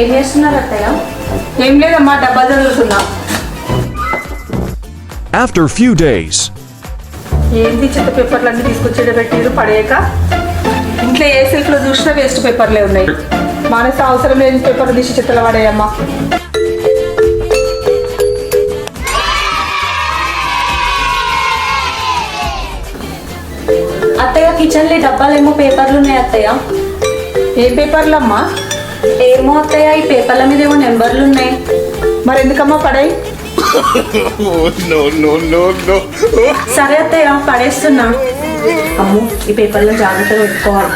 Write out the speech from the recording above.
ఏం చేస్తున్నారు అత్తయ్య? ఏం లేదమ్మా డబ్బా చదువుతున్నా. After few days, ఏంటి చెత్త పేపర్లు అన్ని తీసుకొచ్చేట పెట్టిరు పడేయక? ఇంట్లో ఏ సెల్ఫ్లో చూసినా వేస్ట్ పేపర్లే ఉన్నాయి. మానస అవసరం లేని పేపర్లు తీసి చెత్తలు పడేయమ్మా. అత్తయ్య కిచెన్లో డబ్బాలేమో పేపర్లు ఉన్నాయి అత్తయ్య. ఏ పేపర్లు అమ్మా ఏమో అత్తయ్య ఈ పేపర్ల మీద ఏమో నెంబర్లు ఉన్నాయి. మరి ఎందుకమ్మా పడాయి? సరే అత్తయ్య పడేస్తున్నా. అమ్ము ఈ పేపర్లో జాగ్రత్తగా పెట్టుకోవాలి.